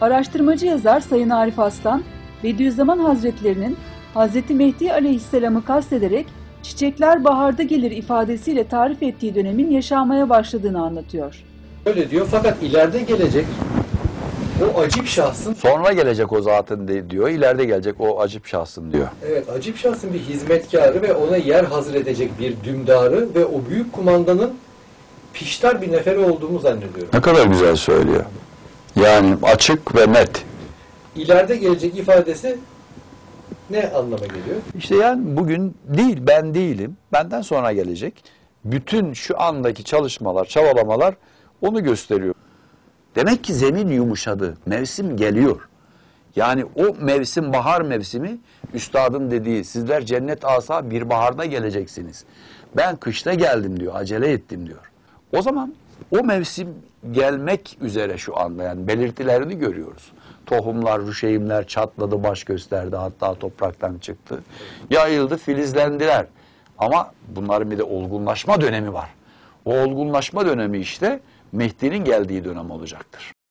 Araştırmacı yazar Sayın Arif Aslan, Bediüzzaman Hazretlerinin Hz. Mehdi Aleyhisselam'ı kastederek çiçekler baharda gelir ifadesiyle tarif ettiği dönemin yaşanmaya başladığını anlatıyor. Öyle diyor fakat ileride gelecek o acip şahsın Sonra gelecek o zatın de- diyor, ileride gelecek o acip şahsın diyor. evet acip şahsın bir hizmetkarı ve ona yer hazır edecek bir dümdarı ve o büyük kumandanın piştar bir neferi olduğumu zannediyorum. Ne kadar güzel söylüyor. Yani açık ve net. İleride gelecek ifadesi ne anlama geliyor? İşte yani bugün değil, ben değilim. Benden sonra gelecek. Bütün şu andaki çalışmalar, çabalamalar onu gösteriyor. Demek ki zemin yumuşadı. Mevsim geliyor. Yani o mevsim bahar mevsimi üstadın dediği sizler cennet asa bir baharda geleceksiniz. Ben kışta geldim diyor. Acele ettim diyor. O zaman o mevsim gelmek üzere şu anda yani belirtilerini görüyoruz. Tohumlar, rüşeğimler çatladı, baş gösterdi hatta topraktan çıktı. Yayıldı, filizlendiler. Ama bunların bir de olgunlaşma dönemi var. O olgunlaşma dönemi işte Mehdi'nin geldiği dönem olacaktır.